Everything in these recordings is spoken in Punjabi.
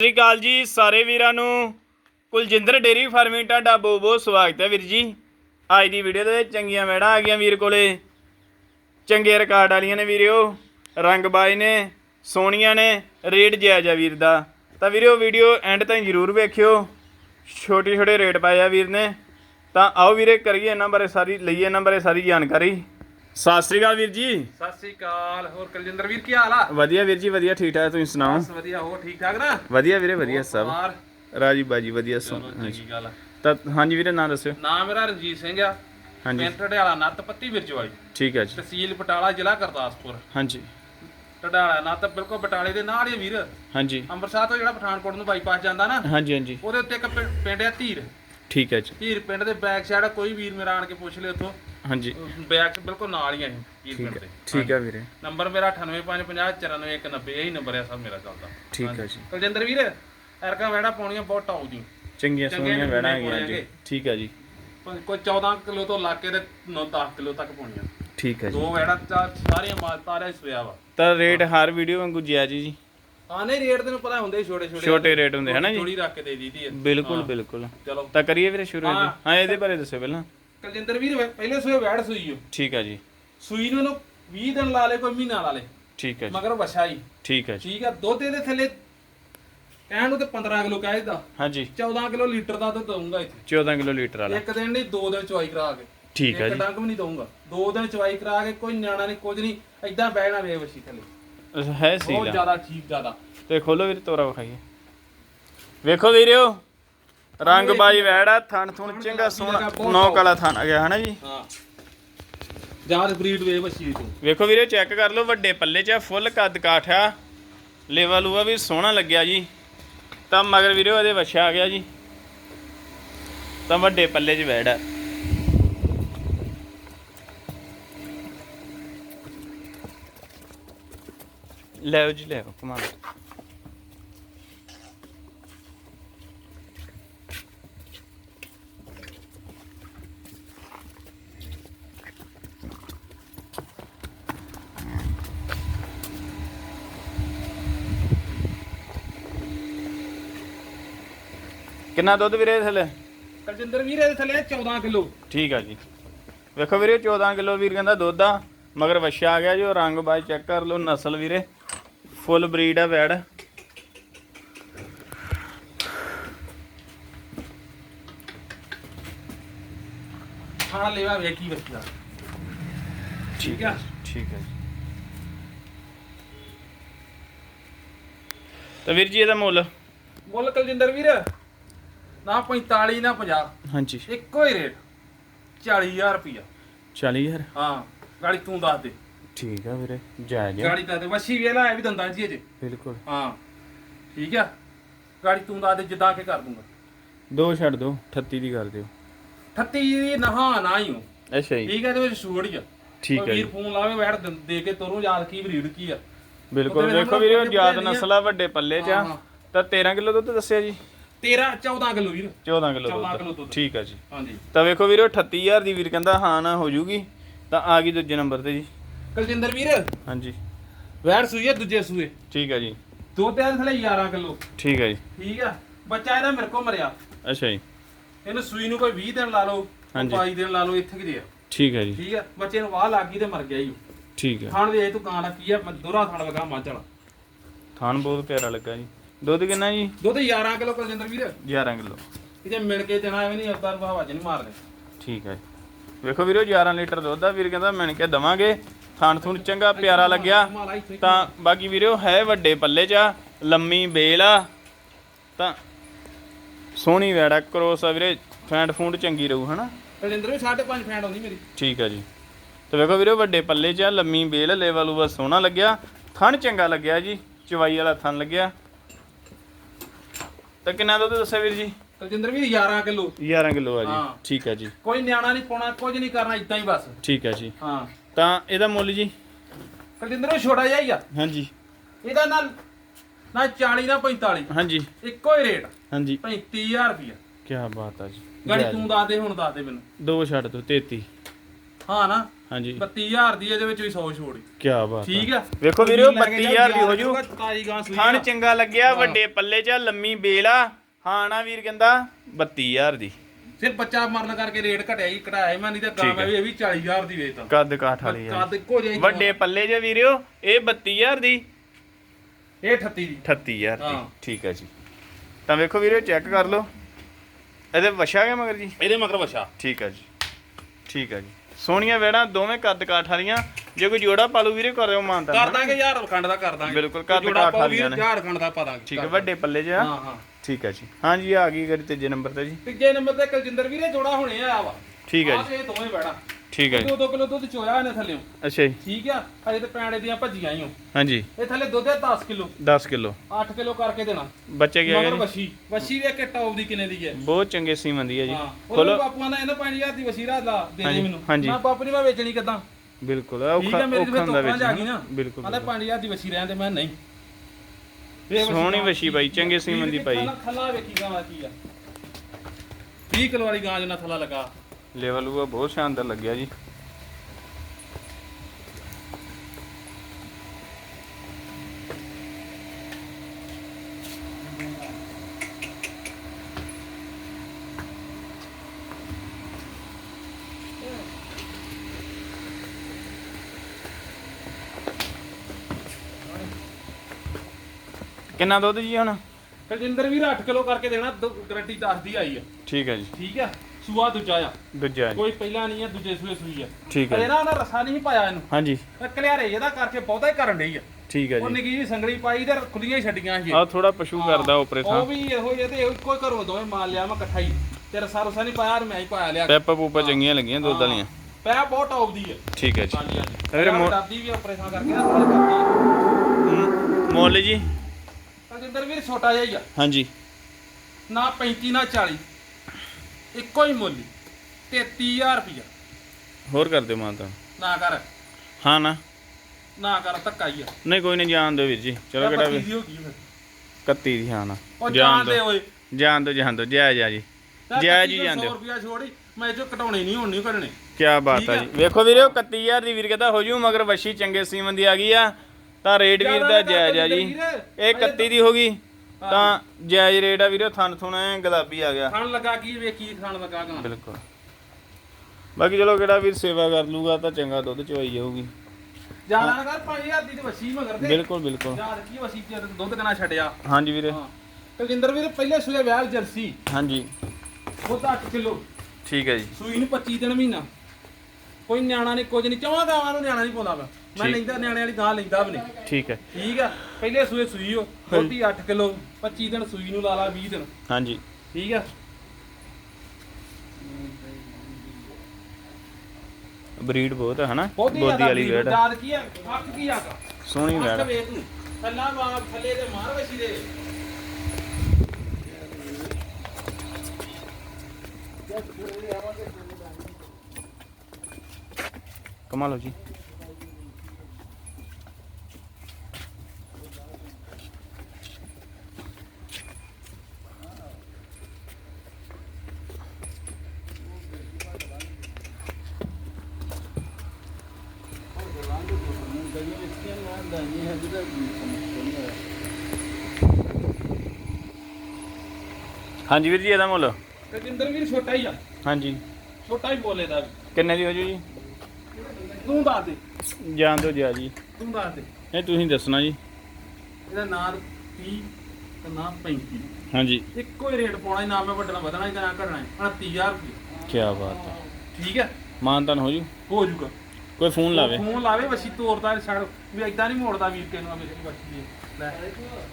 ਸਤਿ ਸ਼੍ਰੀ ਅਕਾਲ ਜੀ ਸਾਰੇ ਵੀਰਾਂ ਨੂੰ। ਕੁਲਜਿੰਦਰ ਡੇਰੀ ਫਾਰਮਿੰਗ ਤੁਹਾਡਾ ਬਹੁਤ ਬਹੁਤ ਸਵਾਗਤ ਹੈ ਵੀਰ ਜੀ। ਅੱਜ ਦੀ ਵੀਡੀਓ ਦੇ ਵਿੱਚ ਚੰਗੀਆਂ ਮੈੜਾਂ ਆ ਗਈਆਂ ਵੀਰ ਕੋਲੇ। ਚੰਗੇ ਰਿਕਾਰਡ ਵਾਲੀਆਂ ਨੇ ਵੀਰਿਓ ਰੰਗਬਾਜ਼ ਨੇ, ਸੋਹਣੀਆਂ ਨੇ ਰੇਟ ਜਾਇਜ਼ ਆ ਵੀਰ ਦਾ। ਤਾਂ ਵੀਰਿਓ ਵੀਡੀਓ ਐਂਡ ਤਾਈਂ ਜ਼ਰੂਰ ਵੇਖਿਓ। ਛੋਟੇ ਛੋਟੇ ਰੇਟ ਪਾਏ ਆ ਵੀਰ ਨੇ। ਤਾਂ ਆਓ ਵੀਰੇ, ਕਰੀਏ ਇਹਨਾਂ ਬਾਰੇ ਸਾਰੀ, ਲਈਏ ਇਹਨਾਂ ਬਾਰੇ ਸਾਰੀ ਜਾਣਕਾਰੀ। ਸਤਿ ਸ਼੍ਰੀ ਅਕਾਲ ਵੀਰ ਜੀ। ਸਤਿ ਸ੍ਰੀ ਅਕਾਲ ਹੋਰ ਕੁਲਜਿੰਦਰ ਵੀਰ ਕੀ ਹਾਲ ਆ? ਵਧੀਆ ਵੀਰ ਜੀ ਵਧੀਆ ਠੀਕ ਠਾਕ ਤੁਸੀਂ ਸੁਣਾਓ? ਬਸ ਵਧੀਆ ਹੋਰ ਠੀਕ ਠਾਕ ਨਾ? ਵਧੀਆ ਵੀਰੇ ਵਧੀਆ ਸਭ। ਰਾਜੀ ਬਾਜੀ ਵਧੀਆ ਸੋ ਚਲੋ ਚੰਗੀ ਗੱਲ ਆ। ਤਾਂ ਹਾਂਜੀ ਵੀਰੇ ਨਾਂ ਦੱਸਿਓ। ਨਾਮ ਮੇਰਾ ਰਣਜੀਤ ਸਿੰਘ ਆ। ਹਾਂਜੀ। ਪਿੰਡ ਢਡਿਆਲਾ ਨੱਤ ਪੱਤੀ ਵਿਰਜਵਾਈ ਠੀਕ ਹੈ ਜੀ। ਤਹਿਸੀਲ ਬਟਾਲਾ ਜ਼ਿਲ੍ਹਾ ਗੁਰਦਾਸਪੁਰ। ਹਾਂਜੀ। ਢਡਿਆਲਾ ਨੱਤ ਬਿਲਕੁਲ ਬਟਾਲੇ ਦੇ ਨਾਲ ਹੀ ਵੀਰ। ਹਾਂਜੀ। ਅੰਮ੍ਰਿਤਸਰ ਤੋਂ ਜਿਹੜਾ ਪਠਾਨਕੋਟ ਨੂੰ ਬਾਈਪਾਸ ਜਾਂਦਾ ਨਾ ਹਾਂਜੀ ਹਾਂਜੀ। ਉਹਦੇ ਉੱਤੇ ਇੱਕ ਪਿੰਡ ਆ ਧੀਰ। ਠੀਕ ਹੈ ਜੀ। ਧੀਰ ਪਿੰਡ ਦੇ ਬੈਕ ਸਾਈਡ ਕੋਈ ਵੀਰ ਮੇਰਾ ਆਣ ਕੇ ਪੁੱਛ ਲਿਓ ਉੱਥੋਂ। ਹਾਂਜੀ। ਬੈਕ ਬਿਲਕੁਲ ਨਾਲ ਹੀ ਆ ਇਹ ਠੀਕ ਹੈ ਠੀਕ ਹੈ ਵੀਰੇ। ਨੰਬਰ ਮੇਰਾ 9855094190 ਇਹੀ ਨੰਬਰ ਆ ਸਭ ਮੇਰਾ ਚੱਲਦਾ। ਠੀਕ ਹੈ ਜੀ। ਕੁਲਜਿੰਦਰ ਵੀਰ ਐਰਕਾ ਵੈੜਾ ਪਾਉਣੀਆਂ ਬਹੁਤ ਟੌਪ ਦੀ ਚੰਗੀਆਂ ਚੰਗੇ ਸੋਹਣੀਆਂ ਵੈੜਾਂ ਹੈਗੀਆਂ ਜੀ। ਠੀਕ ਹੈ ਜੀ। ਕੋਈ 14 ਕਿਲੋ ਤੋਂ ਲਾ ਕੇ ਤੇ 9-10 ਕਿਲੋ ਤੱਕ ਪਾਉਣੀਆਂ। ਠੀਕ ਹੈ ਜੀ। ਦੋ ਵੈੜਾ ਸਾਰੀਆਂ ਮਾਲ ਤਾਰਿਆ ਸੋਇਆ ਵਾ। ਤਾਂ ਰੇਟ ਹਰ ਵੀਡੀਓ ਵਾਂਗੂ ਜਾਇਜ਼ ਹੀ ਜੀ। ਹਾਂ ਨਹੀਂ ਰੇਟ ਤੈਨੂੰ ਪਤਾ ਹੁੰਦੇ ਛੋਟੇ ਛੋਟੇ। ਛੋਟੇ ਰੇਟ ਹੁੰਦੇ ਹਨਾ ਜੀ? ਥੋੜੀ ਰੱਖ ਕੇ ਦੇ ਦੀਦੀ ਬਿਲਕੁਲ ਬਿਲਕੁਲ। ਚਲੋ। ਤਾਂ ਕਰੀਏ ਵੀਰੇ ਸ਼ੁਰੂ ਹਾਂ ਇਹਦੇ ਬਾਰੇ ਦੱਸਿਓ ਪਹਿਲਾਂ। ਕੁਲਜਿੰਦਰ ਵੀਰ ਪਹਿਲੇ ਸੋਏ ਵੈੜ ਸੂਈ ਓ। ਠੀਕ ਹੈ ਜੀ। ਸੂਈ ਨੂੰ ਇਹਨੂੰ 20 ਦਿਨ ਲਾ ਲੇ ਕੋਈ ਮਹੀਨਾ ਲਾ ਲੇ। ਠੀਕ ਹੈ ਜੀ। ਮਗਰ ਵਛਾ ਹੀ। ਠੀਕ ਹੈ ਜੀ। ਠੀਕ ਆ ਦੁੱਧ ਇਹਦੇ ਥੱਲੇ ਕਹਿਣ ਨੂੰ ਤੇ 15 ਕਿਲੋ ਕਹਿਦਾ ਹਾਂਜੀ। 14 ਕਿਲੋ ਲੀਟਰ ਦਾ ਦੁੱਧ ਦਊਂਗਾ ਇੱਥੇ। 14 ਕਿਲੋ ਲੀਟਰ ਵਾਲਾ। ਇੱਕ ਦਿਨ ਨਹੀਂ ਦੋ ਦਿਨ ਚਵਾਈ ਕਰਾ ਕੇ। ਠੀਕ ਹੈ ਇੱਕ ਜੀ। ਡੰਗ ਵੀ ਨਹੀਂ ਦਊਂਗਾ। ਦੋ ਦਿਨ ਚਵਾਈ ਕਰਾ ਕੇ ਕੋਈ ਨਿਆਣਾ ਨਹੀਂ ਕੁਝ ਨਹੀਂ ਐਦਾਂ ਬਹਿਣਾ ਵੇ ਵਛੀ ਥੱਲੇ। ਹੈ ਬਹੁਤ ਸੀਲਾ ਜ਼ਿਆਦਾ ਠੀਕ ਜ਼ਿਆਦਾ। ਤੇ ਖੋਲੋ ਵੀਰੇ ਤੋਰਾ ਵਿਖਾਈਏ। ਵੇਖੋ ਵੀਰਿਓ ਰੰਗ ਬਾਈ ਵੈੜਾ ਥਣ ਥੁਣ ਚੰਗਾ ਸੋਹਣਾ। ਨੌ ਕਾਲਾ ਥਣ ਆ ਗਿਆ ਹਨਾ ਜੀ? ਹਾਂ। ਜਾਦ ਬਰੀਡ ਵੇ ਵਛੀ ਤੂੰ। ਵੇਖੋ ਵੀਰੇ ਚੈੱਕ ਕਰ ਲਓ ਵੱਡੇ ਪੱਲੇ 'ਚ ਫੁੱਲ ਕੱਦ ਕਾਠ। ਆ ਲੇਵਾ ਲੂਆ ਵੀ ਸੋਹਣਾ ਲੱਗਿਆ ਜੀ। ਤਾਂ ਮਗਰ ਵੀਰੇ ਇਹਦੇ ਵੱਛਾ ਆ ਗਿਆ ਜੀ। ਤਾਂ ਵੱਡੇ ਪੱਲੇ 'ਚ ਵੈੜ। ਲੈਓ ਜੀ ਲੈਓ। ਕਮਾਲ ਕਿੰਨਾ ਦੁੱਧ ਵੀਰੇ ਇਹਦੇ ਥੱਲੇ? ਕਲਜਿੰਦਰ ਵੀਰ ਇਹਦੇ ਥੱਲੇ 14 ਕਿਲੋ। ਠੀਕ ਆ ਜੀ। ਵੇਖੋ ਵੀਰੇ 14 ਕਿਲੋ ਵੀਰ ਕਹਿੰਦਾ ਦੁੱਧ ਆ ਮਗਰ ਵੱਛਾ ਆ ਗਿਆ ਜੀ ਉਹ ਰੰਗ ਬਾਈ ਚੈੱਕ ਕਰ ਲਓ ਨਸਲ ਵੀਰੇ। ਫੁੱਲ ਬਰੀਡ ਆ ਵੈੜ। ਹਾਂ ਲੈਵਾ ਵੇਖੀ ਦਾ। ਠੀਕ ਆ? ਠੀਕ ਹੈ ਜੀ। ਤਾਂ ਵੀਰ ਜੀ ਇਹਦਾ ਮੁੱਲ? ਮੁੱਲ ਕਲਜਿੰਦਰ ਵੀਰ? ਨਾ 45 ਨਾ 50 ਹਾਂਜੀ। ਇੱਕੋ ਹੀ ਰੇਟ। 40000 ਰੁਪਿਆ 40000 ਹਾਂ ਗਾੜੀ ਤੂੰ ਦੱਸ ਦੇ। ਠੀਕ ਆ ਵੀਰੇ ਜਾਇਜ਼ ਆ। ਗਾੜੀ ਦੱਸ ਦੇ। ਵਛੀ ਵੇਲਾ ਇਹ ਵੀ ਦੰਦਾਂ ਜੀ ਅਜੇ ਬਿਲਕੁਲ। ਹਾਂ ਠੀਕ ਆ। ਗਾੜੀ ਤੂੰ ਦੱਸ ਦੇ ਜਿੱਦਾਂ ਕੇ ਕਰ ਦੂੰਗਾ। ਦੋ ਛੱਡ ਦਿਓ 38 ਦੀ ਕਰ ਦਿਓ। 38 ਦੀ ਨਹਾ ਨਾ ਹੀ ਹੋ। ਅੱਛਾ ਜੀ। ਠੀਕ ਆ ਇਹਦੇ ਵਿੱਚ ਛੋੜ ਹੀ ਆ। ਠੀਕ ਕੋਈ ਜੀ। ਵੀਰ ਫੋਨ ਲਾਵੇ ਬੈਠ ਦੇ ਕੇ ਤੋਰੋਂ ਯਾਦ ਕੀ ਬਰੀਡ ਕੀ ਆ। ਬਿਲਕੁਲ। ਉਹਦੇ ਨਾਲ ਵੀਰੇ ਵੱਡੇ ਯਾਦ ਪੱਲੇ ਨਸਲ ਆ ਵੱਡੇ ਪੱਲੇ 'ਚ ਆ। ਹਾਂ, ਹਾਂ। ਤਾਂ 13 ਕਿਲੋ ਦੁੱਧ ਦੱਸਿਆ ਜੀ। 13 14 ਕਿਲੋ ਵੀਰ 14 ਕਿਲੋ 14 ਕਿਲੋ ਦੁੱਧ। ਦੁੱਧ। ਠੀਕ ਆ ਜੀ। ਹਾਂਜੀ। ਤਾਂ ਵੇਖੋ ਵੀਰੇ 38000 ਦੀ ਵੀਰ ਕਹਿੰਦਾ ਹਾਂ ਨਾ ਹੋ ਜੂਗੀ ਤਾਂ ਆ ਗਈ ਦੂਜੇ ਨੰਬਰ ਤੇ ਜੀ। ਕਲਜਿੰਦਰ ਵੀਰ ਹਾਂਜੀ। ਵੈੜ ਸੂਏ ਦੂਜੇ ਸੂਏ। ਠੀਕ ਆ ਜੀ। ਦੋ ਤਿੰਨ ਥਲੇ 11 ਕਿਲੋ। ਠੀਕ ਆ ਜੀ। ਠੀਕ ਆ। ਬੱਚਾ ਇਹਦਾ ਮੇਰੇ ਕੋਲ ਮਰਿਆ। ਅੱਛਾ ਜੀ। ਇਹਨੂੰ ਸੂਈ ਨੂੰ ਕੋਈ 20 ਦਿਨ ਲਾ ਲਓ ਹਾਂਜੀ। 22 ਦਿਨ ਲਾ ਲਓ ਇੱਥੇ ਕਿ ਆ। ਠੀਕ ਆ ਜੀ। ਠੀਕ ਆ। ਬੱਚੇ ਨੂੰ ਵਾਹ ਲੱਗ ਗਈ ਤੇ ਮਰ ਗਿਆ ਹੀ ਠੀਕ ਆ। ਤੂੰ ਕਾਂ ਦਾ ਕੀ ਲਗਾ ਥਾਨ ਬਹੁਤ ਪਿਆਰਾ ਲੱਗਾ ਜੀ। ਦੁੱਧ ਕਿੰਨਾ ਜੀ? ਦੁੱਧ 11 ਕਿਲੋ ਕਲਜਿੰਦਰ ਵੀਰ। 11 ਕਿਲੋ। ਕਿਤੇ ਮਿਲ ਕੇ ਦੇਣਾ ਐਵੇਂ ਨਹੀਂ ਅਵਤਾਰ ਹਵਾ ਚ ਨਹੀਂ ਮਾਰਦੇ। ਠੀਕ ਜੀ। ਵੇਖੋ ਵੀਰੋ 11 ਲੀਟਰ ਦੁੱਧ ਆ। ਵੀਰ ਕਹਿੰਦਾ ਮਿਣ ਕੇ ਦਵਾਂਗੇ। ਥਾਨ ਥੂਨ ਚੰਗਾ ਪਿਆਰਾ ਲੱਗਿਆ। ਹੀ। ਤਾਂ ਬਾਕੀ ਵੀਰੋ ਹੈ ਵੱਡੇ ਪੱਲੇ 'ਚ ਆ। ਲੰਮੀ ਬੇਲ ਆ। ਤਾਂ ਸੋਹਣੀ ਵੈੜਾ ਕਰੋਸ ਆ ਵੀਰੇ। ਫੈਂਟ ਫੂੰਡ ਚੰਗੀ ਰਹੂ ਹਨਾ? ਕਲਜਿੰਦਰ ਵੀ 5.5 ਫੈਂਟ ਆਉਂਦੀ ਮੇਰੀ। ਠੀਕ ਆ ਜੀ। ਤੇ ਵੇਖੋ ਵੀਰੋ ਵੱਡੇ ਪੱਲੇ 'ਚ ਆ। ਲੰਮੀ ਬੇਲ ਲੈਵਲ ਉਹ ਸੋਹਣਾ ਲੱਗਿਆ। ਥਣ ਚੰਗਾ ਲੱਗਿਆ ਜੀ। ਚਵਾਈ ਵਾਲਾ ਥਣ ਲੱਗਿਆ। ਤਾਂ ਕਿੰਨਾ ਦੁੱਧ ਦੱਸਿਆ ਵੀਰ ਜੀ? ਕਲਜਿੰਦਰ ਵੀਰ 11 ਕਿਲੋ। 11 ਕਿਲੋ ਆ ਜੀ। ਹਾਂ। ਠੀਕ ਆ ਜੀ। ਕੋਈ ਨਿਆਣਾ ਨਹੀਂ ਪਾਉਣਾ ਕੁਝ ਨਹੀਂ ਕਰਨਾ ਇਦਾਂ ਹੀ ਬਸ। ਠੀਕ ਆ ਜੀ। ਹਾਂ। ਤਾਂ ਇਹਦਾ ਮੁੱਲ ਜੀ? ਕਲਜਿੰਦਰ ਵੀ ਛੋਟਾ ਜਿਹਾ ਹੀ ਆ। ਹਾਂਜੀ। ਇਹਦਾ ਨਾਲ ਨਾ 40 ਨਾ 45 ਹਾਂਜੀ। ਇੱਕੋ ਹੀ ਰੇਟ। ਹਾਂਜੀ। 35000 ਰੁਪਿਆ ਕੀ ਬਾਤ ਆ ਜੀ। ਗਾੜੀ। ਤੂੰ ਦੱਸ ਦੇ ਹੁਣ ਦੱਸ ਦੇ ਮੈਨੂੰ। ਦੋ ਛੱਡ ਦੋ 33 ਹਾਂ ਨਾ। ਹਾਂਜੀ। 32000 ਦੀ ਇਹਦੇ ਵਿੱਚ ਵੀ 100 ਛੋੜ ਕੀ ਬਾਤ ਠੀਕ ਆ? ਵੇਖੋ ਵੀਰੇ, ਉਹ 32,000 ਦੀ ਹੋ ਜੂ। ਤਾਜੀ ਗਾਂ ਸੂਈ ਖਾਣ ਆ। ਚੰਗਾ ਲੱਗਿਆ ਵੱਡੇ ਪੱਲੇ 'ਚ ਲੰਮੀ ਬੇਲ ਆ। ਹਾਂ ਨਾ ਵੀਰ ਕਹਿੰਦਾ 32000 ਦੀ। ਸਿਰ ਬੱਚਾ ਮਰਨ ਕਰਕੇ ਰੇਟ ਘਟਿਆ ਹੀ ਘਟਾਇਆ ਹੀ ਮੈਂ ਨਹੀਂ ਤਾਂ ਗਾਂ ਮੈਂ ਵੀ ਇਹ ਵੀ 40000 ਦੀ ਵੇਚਦਾ ਕੱਦ ਕਾਠ ਵਾਲੀ ਆ। ਕੱਦ ਇੱਕੋ ਜਿਹਾ ਹੀ ਵੱਡੇ ਪੱਲੇ 'ਚ ਵੀਰਿਓ ਇਹ 32000 ਦੀ। ਇਹ 38 ਦੀ। 38000 ਦੀ। ਹਾਂ। ਠੀਕ ਹੈ ਜੀ। ਤਾਂ ਵੇਖੋ ਵੀਰੇ ਚੈੱਕ ਕਰ ਲਓ। ਇਹਦੇ ਵਛਾ ਗਿਆ ਮਗਰ ਜੀ? ਇਹਦੇ ਮਗਰ ਵਛਾ ਠੀਕ ਹੈ ਜੀ। ਠੀਕ ਹੈ ਜੀ। ਸੋਹਣੀਆਂ ਵੇੜਾਂ ਦੋਵੇਂ ਕੱਦ ਕਾਠ ਵਾਲੀਆਂ। ਜੇ ਕੋਈ ਜੋੜਾ ਪਾਲੂ ਵੀਰੇ ਕਰਿਓ ਮਾਨਤਾ ਕਰ ਦਾਂਗੇ ਯਾਰ ਖੰਡ ਦਾ ਕਰ ਦਾਂਗੇ। ਬਿਲਕੁਲ, ਕੱਦ ਜੋੜਾ ਵਾਲੀਆਂ ਵੀਰ, ਖੰਡ ਦਾ ਪਾ ਦਾਂਗੇ ਠੀਕ ਹੈ ਵੱਡੇ ਪੱਲੇ 'ਚ ਆ? ਹਾਂ ਹਾਂ। ਠੀਕ ਹੈ ਜੀ। ਹਾਂਜੀ ਆ ਗਈ ਗੜੀ ਤੀਜੇ ਨੰਬਰ ਤੇ ਜੀ। ਤੀਜੇ ਨੰਬਰ ਤੇ ਕੁਲਜਿੰਦਰ ਵੀਰੇ ਜੋੜਾ ਹੁਣੇ ਆ ਵਾ। ਠੀਕ ਹੈ ਆਹ ਜੀ। ਇਹ ਦੋਵੇਂ ਬੈੜਾ ਠੀਕ ਹੈ ਜੀ। 2-2 ਕਿਲੋ ਦੁੱਧ ਚੋਇਆ ਇਹਨੇ ਥੱਲੇੋਂ ਅੱਛਾ ਜੀ। ਠੀਕ ਆ? ਹਜੇ ਤੇ ਪੈਣੇ ਦੀਆਂ ਭੱਜੀਆਂ ਹੀ ਹੋ ਹਾਂਜੀ। ਇਹ ਥੱਲੇ ਦੁੱਧ ਹੈ 10 ਕਿਲੋ। 10 ਕਿਲੋ। 8 ਕਿਲੋ ਕਰਕੇ ਦੇਣਾ। ਬੱਚੇ ਕੀ ਮਗਰ ਵਸ਼ੀ ਵਸ਼ੀ ਵੇ ਕਿ ਟੌਪ ਦੀ ਕਿੰਨੇ ਦੀ ਹੈ? ਬਹੁਤ ਚੰਗੇ ਸੀਮਨ ਦੀ ਹੈ ਜੀ। ਖੋਲੋ। ਬਾਪੂਆਂ ਦਾ ਇਹਨਾਂ 5000 ਦੀ ਵਸ਼ੀ ਰਾਤ ਦੇ ਦੇ ਹਾਂਜੀ, ਮੈਨੂੰ। ਮੈਂ ਬਾਪੂ ਨਹੀਂ ਮੈਂ ਵੇਚਣੀ ਕਿਦਾਂ? ਬਿਲਕੁਲ ਔਖਾ ਔਖਾ ਤੋਪਾਂ ਵਿੱਚ ਬਿਲਕੁਲ ਕਹਿੰਦਾ 5000 ਦੀ ਵਸ਼ੀ ਰਹਿਣ ਦੇ। ਮੈਂ ਨਹੀਂ। ਸੋਹਣੀ ਵਸ਼ੀ ਬਾਈ, ਚੰਗੇ ਸੀਮਨ ਦੀ ਪਾਈ। ਖੱਲਾ- ਖੱਲਾ ਵੇਖੀ ਗਾਂ ਕੀ ਆ। 30 ਕਿਲੋ ਵਾਲੀ ਗਾਂ ਜਿੰਨਾ ਥੱਲਾ ਲੱਗਾ। ਲੈਵਲ ਉਹ ਬਹੁਤ ਸ਼ਾਨਦਾਰ ਲੱਗਿਆ ਜੀ। ਕਿੰਨਾ ਦੁੱਧ ਜੀ ਹੁਣ? ਕੁਲਜਿੰਦਰ ਵੀਰ 8 ਕਿਲੋ ਕਰਕੇ ਦੇਣਾ ਗਰੰਟੀ 10 ਦੀ ਆਈ ਆ। ਠੀਕ ਹੈ ਜੀ। ਠੀਕ ਆ? ਸੂਆ ਦੂਜਾ ਆ। ਦੂਜਾ ਜੀ। ਕੋਈ ਪਹਿਲਾਂ ਨਹੀਂ ਆ ਦੂਜੇ ਸੂਏ ਸੂਈ ਆ। ਠੀਕ ਹੈ ਨਾ ਉਹਨਾਂ ਰਸਾ ਨਹੀਂ ਪਾਇਆ ਇਹਨੂੰ। ਹਾਂਜੀ। ਕਲਿਆਰੇ ਇਹਦਾ ਕਰਕੇ ਬਹੁਤਾ ਹੀ ਕਰਨ ਡਈ ਆ। ਠੀਕ ਹੈ ਉਹ ਜੀ ਨਿੱਕੀ ਜਿਹੀ ਸੰਗਲੀ ਪਾਈ ਤੇ ਖੁੱਲੀਆਂ ਹੀ ਛੱਡੀਆਂ ਸੀ ਆ ਥੋੜਾ ਪਸ਼ੂ ਕਰਦਾ ਉਪਰੇ ਥਾਂ। ਉਹ ਵੀ ਇਹੋ ਜਿਹੇ ਤੇ ਇੱਕੋ ਹੀ ਘਰੋਂ ਦੋਵੇਂ ਮਾਲ ਲਿਆ ਮੈਂ ਇਕੱਠਾ ਹੀ। ਤੇ ਰਸਾ ਰਸਾ ਨਹੀਂ ਪਾਇਆ ਮੈਂ ਹੀ ਪਾਇਆ ਲਿਆ। ਪੈਪਾ ਪੂਪਾ ਚੰਗੀਆਂ ਲੱਗੀਆਂ ਦੁੱਧ ਵਾਲੀਆਂ। ਪਿਆ ਬਹੁਤ ਟੌਪ ਦੀ ਹੈ ਠੀਕ ਹੈ ਜੀ। ਹਾਂਜੀ ਹਾਂਜੀ। ਮੋ- ਦਾਦੀ ਵੀ ਆਪਰੇਸ਼ਨ ਕਰਕੇ ਨਾ ਥੋੜੀ ਕਰਦੀ ਮੁੱਲ ਜੀ? ਕਜਿੰਦਰ ਵੀਰ ਛੋਟਾ ਜਿਹਾ ਹੀ ਆ। ਹਾਂਜੀ। ਨਾ 35 ਨਾ 40 ਇੱਕੋ ਹੀ ਮੁੱਲ 33000 ਰੁਪਇਆ ਹੋਰ ਕਰ ਦਿਓ ਮਾਤਾ। ਨਾ ਕਰ। ਹਾਂ ਨਾ। ਨਾ ਕਰ ਧੱਕਾ ਹੀ ਆ। ਨਹੀਂ ਕੋਈ ਨਹੀਂ ਜਾਣ ਦਿਓ ਵੀਰ ਜੀ। ਚਲੋ ਕਿਹੜਾ ਵੀ ਹੋ ਗਈ ਫਿਰ? 31 ਦੀ ਹਾਂ ਨਾ। ਉਹ ਜਾਣ ਦੇ ਓਏ। ਜਾਣ ਦਿਓ ਜਾਣ ਦਿਓ। ਜੈ ਜੈ ਜੀ। ਜੈ ਜੀ ਜਾਣ 100 ਦਿਓ। ਰੁਪਿਆ ਛੋੜੀ ਮੈਂ ਜੋ ਘਟਾਉਣੇ ਨਹੀਂ ਹੁਣ ਨਹੀਂ ਘਟਣੇ। ਕੀ ਬਾਤ ਆ। ਜੀ। ਵੇਖੋ ਵੀਰੇ ਉਹ 31000 ਦੀ ਵੀਰ ਕਹਿੰਦਾ ਹੋ ਜੂ ਮਗਰ ਵਸ਼ੀ ਚੰਗੇ ਸੀਮਨ ਦੀ ਆ ਗਈ ਆ। ਤਾਂ ਰੇਟ ਵੀਰ ਦਾ ਜਾਇਜ਼ ਆ ਜੀ ਇਹ 31 ਦੀ ਹੋ ਗਈ। ਤਾਂ ਜਾਇਜ਼ ਰੇਟ ਆ ਵੀਰੇ ਥਣ ਥੁਣ ਗੁਲਾਬੀ ਆ ਗਿਆ। ਖਾਣ ਲੱਗਾ ਕੀ ਵੇ ਕੀ ਖਾਣ ਲੱਗਾ ਗਾ ਬਿਲਕੁਲ। ਬਾਕੀ ਚਲੋ ਕਿਹੜਾ ਵੀਰ ਸੇਵਾ ਕਰ ਲੂਗਾ ਤਾਂ ਚੰਗਾ ਦੁੱਧ ਚਵਾਈ ਜਾਊਗੀ। ਜਾਣਾ ਨਾ ਕਰ 5000 ਦੀ ਤੇ ਵਸੀ ਮਗਰ ਦੇ ਬਿਲਕੁਲ ਬਿਲਕੁਲ। ਯਾਰ ਕੀ ਵਸੀ ਤੇ ਦੁੱਧ ਕਿੰਨਾ ਛੱਡਿਆ। ਹਾਂਜੀ ਵੀਰੇ। ਹਾਂ। ਕੁਲਜਿੰਦਰ ਵੀਰ ਪਹਿਲੇ ਸੂਏ ਵਿਆਹ ਜਰਸੀ। ਹਾਂਜੀ। ਉਹ 8 ਕਿਲੋ। ਠੀਕ ਹੈ ਜੀ। ਸੂਈ ਨੂੰ 25 ਦਿਨ ਮਹੀਨਾ। ਕੋਈ ਨਿਆਣਾ ਨਹੀਂ ਕੁਝ ਨਹੀਂ ਚੌਂ ਗਾਵਾਂ ਨੂੰ ਨਿਆਣਾ ਨਹੀਂ ਪਾਉਂਦਾ ਮੈਂ। ਲੈਂਦਾ ਨਿਆਣੇ ਵਾਲੀ ਗਾਂ ਲੈਂਦਾ ਵੀ ਨਹੀਂ। ਠੀਕ ਹੈ। ਠੀਕ ਆ। ਪਹਿਲੇ ਸੂਏ ਸੂਈ ਉਹ ਛੋਟੀ 8 ਕਿਲੋ 25 ਦਿਨ ਸੂਈ ਨੂੰ ਲਾ ਲਾ 20 ਦਿਨ। ਹਾਂਜੀ। ਠੀਕ ਆ? ਬਰੀਡ ਬਹੁਤ ਹੈ ਹਨਾ ਬੋਦੀ ਵਾਲੀ ਵੇੜ ਯਾਦ ਕੀ ਆ? ਅੱਖ ਕੀ ਆ ਸੋਹਣੀ ਵੇੜ ਥੱਲਾ ਵਾਂ ਥੱਲੇ ਤੇ ਮਾਰ ਵਸੀ ਦੇ। ਕਮਾਲ ਹੋ ਜੀ। ਹਾਂਜੀ ਵੀਰ ਜੀ ਇਹਦਾ ਮੁੱਲ। ਰਜਿੰਦਰ ਵੀਰ ਛੋਟਾ ਹੀ ਆ। ਹਾਂਜੀ। ਛੋਟਾ ਹੀ ਬੋਲੇ ਦਾ। ਕਿੰਨੇ ਦੀ ਹੋ ਜੂ ਜੀ? ਤੂੰ ਦੱਸ ਦੇ। ਜਾਣ ਦਿਓ ਜਿਆ ਜੀ। ਤੂੰ ਦੱਸ ਦੇ। ਇਹ ਤੁਸੀਂ ਦੱਸਣਾ ਜੀ। ਇਹਦਾ ਨਾਂ 30 ਤੇ ਨਾਂ 35 ਹਾਂਜੀ। ਇੱਕੋ ਹੀ ਰੇਟ ਪਾਉਣਾ ਹੀ ਨਾ ਮੈਂ ਵੱਡਣਾ ਵਧਣਾ ਹੀ ਤੇ ਨਾ ਘਟਣਾ 29000 ਰੁਪਏ। ਕੀ ਬਾਤ ਹੈ ਠੀਕ ਹੈ ਮਾਨਤਨ ਹੋ ਜੂ। ਹੋ ਜਾਊਗਾ ਕੋਈ ਫੋਨ ਲਾਵੇ। ਫੋਨ ਲਾਵੇ ਵਸੀ ਤੋਰਦਾ ਛੱਡ। ਵੀ ਇਦਾਂ ਨਹੀਂ ਮੋੜਦਾ ਵੀਰ ਕੇ ਨੂੰ ਮੇਰੇ ਵਸੀ ਦੇ। ਲੈ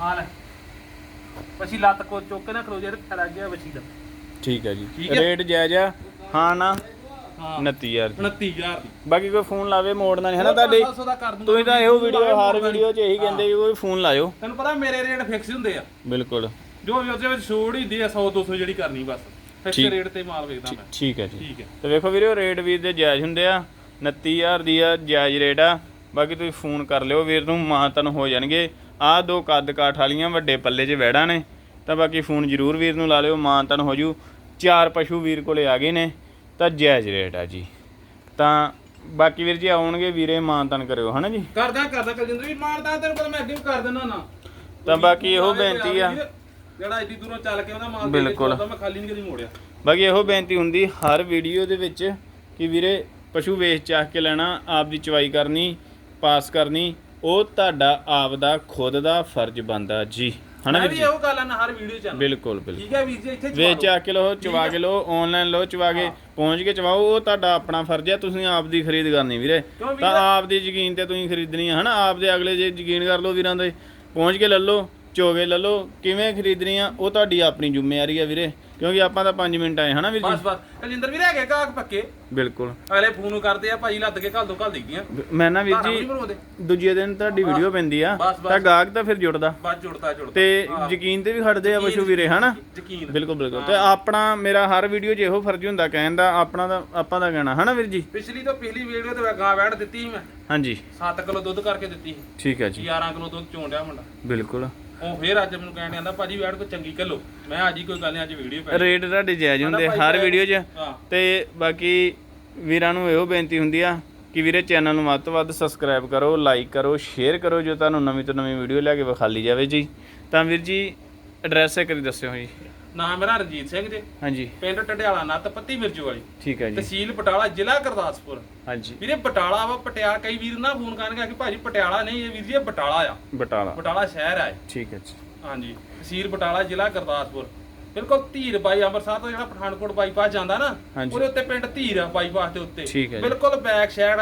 ਆ ਲੈ। ਵਸੀ ਲੱਤ ਕੋ ਚੁੱਕ ਕੇ ਨਾ ਜੇ ਤੇ ਫੈਲਾ ਗਿਆ ਵਸੀ ਦਾ। ਠੀਕ ਹੈ ਜੀ। ਠੀਕ ਹੈ। ਰੇਟ ਜਾਇਜ਼ ਆ? ਹਾਂ ਨਾ। ਹਾਂ। 29000 ਦੀ। 29000 ਦੀ। ਬਾਕੀ ਕੋਈ ਫੋਨ ਲਾਵੇ ਮੋੜਨਾ ਨਹੀਂ। ਹੈ ਨਾ ਤੁਹਾਡੇ? 700 ਦਾ ਕਰ ਦੂੰਗਾ। ਤੁਸੀਂ ਤਾਂ ਇਹੋ ਵੀਡੀਓ ਹਰ ਵੀਡੀਓ 'ਚ ਇਹੀ ਕਹਿੰਦੇ ਕਿ ਕੋਈ ਫੋਨ ਲਾਇਓ। ਤੈਨੂੰ ਪਤਾ ਮੇਰੇ ਰੇਟ ਫਿਕਸ ਹੁੰਦੇ ਆ। ਬਿਲਕੁਲ। ਜੋ ਵੀ ਉਹਦੇ ਵਿੱਚ ਛੋੜ ਹੀ ਦੇ ਆ 100 200 ਜਿਹੜੀ ਕਰਨੀ ਬਸ। ਫਿਕਸ ਠੀਕ। ਰੇਟ ਤੇ ਮਾਲ ਵੇਚਦਾ ਮੈਂ। ਠੀਕ ਹੈ ਜੀ। ਠੀਕ ਹੈ। ਤੇ ਵੇਖੋ ਵੀਰੇ ਰੇਟ ਵੀਰ ਦੇ ਜਾਇਜ਼ ਹੁੰਦੇ ਆ। 29000 ਦੀ ਆ ਜਾਇਜ਼ ਰੇਟ ਆ। ਬਾਕੀ ਤੁਸੀਂ ਫੋਨ ਕਰ ਲਿਓ ਵੀਰ ਨੂੰ ਮਾਤਨ ਹੋ ਜਾਣਗੇ। ਆਹ ਦੋ ਕੱਦ ਕਾਠ ਵਾਲੀਆਂ ਵੱਡੇ ਪੱਲੇ 'ਚ ਵੈੜਾਂ ਨੇ। ਤਾਂ ਬਾਕੀ ਫੋਨ ਜ਼ਰੂਰ ਵੀਰ ਨੂੰ ਲਾ ਲਿਓ ਮਾਤਨ ਹੋ ਜੂ। ਚਾਰ ਪਸ਼ੂ ਵੀਰ ਕੋਲੇ ਆ ਗਏ ਨੇ ਤਾਂ ਜਾਇਜ਼ ਰੇਟ ਆ ਜੀ। ਤਾਂ ਬਾਕੀ ਵੀਰ ਜੀ ਆਉਣਗੇ ਵੀਰੇ ਮਾਨਤਨ ਕਰਿਓ ਹਨਾ ਜੀ? ਕਰਦਾ ਕਰਦਾ ਕਲਜਿੰਦਰ ਵੀ ਮਾਰਦਾ ਤੈਨੂੰ ਪਤਾ ਮੈਂ ਅੱਗੇ ਵੀ ਕਰ ਦਿੰਦਾ ਨਾ। ਤਾਂ ਬਾਕੀ ਇਹੋ ਬੇਨਤੀ ਆ। ਜਿਹੜਾ ਇੱਡੀ ਦੂਰੋਂ ਚੱਲ ਕੇ ਉਹਦਾ ਮਾਲ ਬਿਲਕੁਲ। ਮੈਂ ਖਾਲੀ ਨਹੀਂ ਕਦੀ ਮੋੜਿਆ। ਬਾਕੀ ਇਹੋ ਬੇਨਤੀ ਹੁੰਦੀ ਹਰ ਵੀਡੀਓ ਦੇ ਵਿੱਚ ਕਿ ਵੀਰੇ ਪਸ਼ੂ ਵੇਚ ਚਾਹ ਕੇ ਲੈਣਾ ਆਪ ਦੀ ਚਵਾਈ ਕਰਨੀ ਪਾਸ ਕਰਨੀ ਉਹ ਤੁਹਾਡਾ ਆਪ ਦਾ ਖੁਦ ਦਾ ਫਰਜ਼ ਬੰਦਾ ਜੀ। ਹਨਾ ਵੀਰ ਵੀ ਜੀ? ਇਹੋ ਗੱਲ ਆ ਨਾ ਹਰ ਵੀਡੀਓ ਚ ਬਿਲਕੁਲ ਬਿਲਕੁਲ। ਠੀਕ ਹੈ ਵੀਰ ਜੀ ਇੱਥੇ ਵੇਚ ਚਾ ਕੇ ਲਓ ਚਵਾ ਕੇ ਲਓ ਆਨਲਾਈਨ ਲਓ ਚਵਾ ਕੇ ਪਹੁੰਚ ਕੇ ਚਵਾਓ ਉਹ ਤੁਹਾਡਾ ਆਪਣਾ ਫਰਜ਼ ਹੈ ਤੁਸੀਂ ਆਪ ਦੀ ਖਰੀਦ ਕਰਨੀ ਵੀਰੇ? ਤਾਂ ਆਪ ਦੀ ਯਕੀਨ ਤੇ ਤੁਸੀਂ ਖਰੀਦਣੀ ਹੈ ਹਨਾ? ਆਪ ਦੇ ਅਗਲੇ ਜੇ ਯਕੀਨ ਕਰ ਲਓ ਵੀਰਾਂ ਦੇ ਪਹੁੰਚ ਕੇ ਲੈ ਲਓ। ਚੋਗੇ ਲੈ ਲਓ ਕਿਵੇਂ ਖਰੀਦਣੀ ਆ ਉਹ ਤੁਹਾਡੀ ਆਪਣੀ ਜ਼ਿੰਮੇਵਾਰੀ ਹੈ ਵੀਰੇ। ਕਿਉਂਕਿ ਆਪਾਂ ਤਾਂ 5 ਮਿੰਟ ਆਏ ਹਨਾ ਵੀਰ ਬਸ ਜੀ? ਬਸ ਕਲਜਿੰਦਰ ਵੀ ਰਹਿ ਗਏ ਕਾਕ ਪੱਕੇ? ਬਿਲਕੁਲ। ਅਗਲੇ ਫੋਨ ਕਰਦੇ ਆ ਭਾਈ ਲੱਦ ਕੇ ਘੱਲ ਦੋ ਘੱਲ ਦੇਗੀਆਂ ਮੈਂ ਨਾ ਵੀਰ ਜੀ ਦੂਜੇ ਦਿਨ ਤੁਹਾਡੀ ਵੀਡੀਓ ਪੈਂਦੀ ਆ। ਬਸ, ਬਸ। ਤਾਂ ਗਾਹਕ ਤਾਂ ਫਿਰ ਜੁੜਦਾ। ਬਸ ਜੁੜਦਾ ਜੁੜਦਾ। ਤੇ। ਯਕੀਨ ਤੇ ਵੀ ਖੜਦੇ ਆ ਪਸ਼ੂ ਵੀਰੇ ਹਨਾ? ਯਕੀਨ ਬਿਲਕੁਲ ਬਿਲਕੁਲ। ਤੇ ਆਪਣਾ ਮੇਰਾ ਹਰ ਵੀਡੀਓ 'ਚ ਇਹੋ ਫਰਜ਼ ਹੁੰਦਾ ਕਹਿਣ ਦਾ ਆਪਣਾ ਦਾ ਆਪਾਂ ਦਾ ਕਹਿਣਾ ਹਨਾ ਵੀਰ ਜੀ? ਪਿਛਲੀ ਤੋਂ ਪਿਛਲੀ ਵੀਡੀਓ ਤੇ ਮੈਂ ਗਾਂ ਵੈੜ ਦਿੱਤੀ ਸੀ ਮੈਂ। ਹਾਂਜੀ। 7 ਕਿਲੋ ਦੁੱਧ ਕਰਕੇ ਦਿੱਤੀ ਸੀ। ਠੀਕ ਹੈ ਜੀ। 11 ਕਿਲੋ ਦੁੱਧ ਚੋਣ ਡਿਆ ਮੁੰਡਾ। ਬਿਲਕੁਲ। ਉਹ ਫੇਰ ਅੱਜ ਮੈਨੂੰ ਕਹਿਣ ਆਂਦਾ ਭਾਜੀ ਵੈੜ ਕੋ ਚੰਗੀ ਕਿਲੋ ਮੈਂ ਅੱਜ ਹੀ ਕੋਈ ਗੱਲ ਨਹੀਂ ਅੱਜ ਵੀਡੀਓ ਪੈ ਰੇਟ ਤੁਹਾਡੇ ਜਾਇਜ਼ ਹੁੰਦੇ ਹਰ ਵੀਡੀਓ 'ਚ। ਤੇ ਬਾਕੀ ਵੀਰਾਂ ਨੂੰ ਇਹੋ ਬੇਨਤੀ ਹੁੰਦੀ ਆ ਕਿ ਵੀਰੇ ਚੈਨਲ ਨੂੰ ਵੱਧ ਤੋਂ ਵੱਧ ਸਬਸਕ੍ਰਾਈਬ ਕਰੋ ਲਾਈਕ ਕਰੋ ਸ਼ੇਅਰ ਕਰੋ ਜੋ ਤੁਹਾਨੂੰ ਨਵੀਂ ਤੋਂ ਨਵੀਂ ਵੀਡੀਓ ਲੈ ਕੇ ਵਿਖਾਲੀ ਜਾਵੇ ਜੀ। ਤਾਂ ਵੀਰ ਜੀ ਐਡਰੈਸ ਇੱਕ ਵਾਰੀ ਦੱਸਿਓ ਜੀ। ਨਾਮ ਮੇਰਾ ਰਣਜੀਤ ਸਿੰਘ ਜੀ। ਹਾਂਜੀ। ਪਿੰਡ ਟਡਿਆਲਾ ਨੱਤ ਪੱਤੀ ਮਿਰਜੂ ਵਾਲੀ। ਠੀਕ ਹੈ ਜੀ। ਤਹਿਸੀਲ ਬਟਾਲਾ ਜ਼ਿਲ੍ਹਾ ਗੁਰਦਾਸਪੁਰ। ਹਾਂਜੀ। ਵੀਰੇ ਬਟਾਲਾ ਵਾ ਪਟਿਆਲਾ ਕਈ ਵੀਰ ਨਾ ਫੋਨ ਕਰਨਗੇ ਕਿ ਭਾਜੀ ਪਟਿਆਲਾ ਨਹੀਂ ਇਹ ਵੀਰ ਜੀ ਇਹ ਬਟਾਲਾ ਆ। ਬਟਾਲਾ। ਬਟਾਲਾ ਸ਼ਹਿਰ ਆ ਇਹ। ਠੀਕ ਹੈ ਜੀ। ਹਾਂਜੀ। ਤਹਿਸੀਲ ਬਟਾਲਾ ਜ਼ਿਲ੍ਹਾ ਗੁਰਦਾਸਪੁਰ। ਬਿਲਕੁਲ ਧੀਰ ਬਾਈ ਅੰਮ੍ਰਿਤਸਰ ਤੋਂ ਜਿਹੜਾ ਪਠਾਨਕੋਟ ਬਾਈਪਾਸ ਜਾਂਦਾ ਨਾ ਹਾਂਜੀ। ਉਹਦੇ ਉੱਤੇ ਪਿੰਡ ਧੀਰ ਆ ਬਾਈਪਾਸ ਦੇ ਉੱਤੇ। ਠੀਕ ਹੈ ਜੀ। ਬਿਲਕੁਲ ਬੈਕ ਸਾਈਡ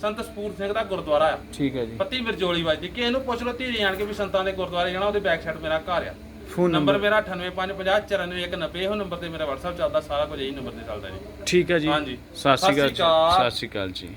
ਸੰਤ ਸਪੂਰ ਸਿੰਘ ਦਾ ਗੁਰਦੁਆਰਾ ਆ। ਠੀਕ ਹੈ ਜੀ। ਪੱਤੀ ਮਿਰਜੋਲੀ ਵੱਜਦੀ ਕਿ ਇਹਨੂੰ ਪੁੱਛ ਲਓ ਧੀਰੇ ਆਣ ਕੇ ਵੀ ਸੰਤਾਂ ਦੇ ਗੁਰਦੁਆਰੇ ਜਾਣਾ ਉਹਦੇ ਬੈਕ ਸਾਈਡ ਮੇਰਾ ਘਰ ਆ। ਫੋਨ ਨੰਬਰ ਮੇਰਾ 9850949190 ਇਹੋ ਨੰਬਰ ਤੇ ਮੇਰਾ WhatsApp ਚੱਲਦਾ ਸਾਰਾ ਕੁਝ ਇਹੀ ਨੰਬਰ ਤੇ ਚੱਲਦਾ ਜੀ। ਠੀਕ ਹੈ ਜੀ। ਹਾਂਜੀ। ਸਤਿ ਸ਼੍ਰੀ ਅਕਾਲ ਜੀ। ਸਤਿ ਸ਼੍ਰੀ ਅਕਾਲ। ਸਤਿ ਸ਼੍ਰੀ ਅਕਾਲ ਜੀ।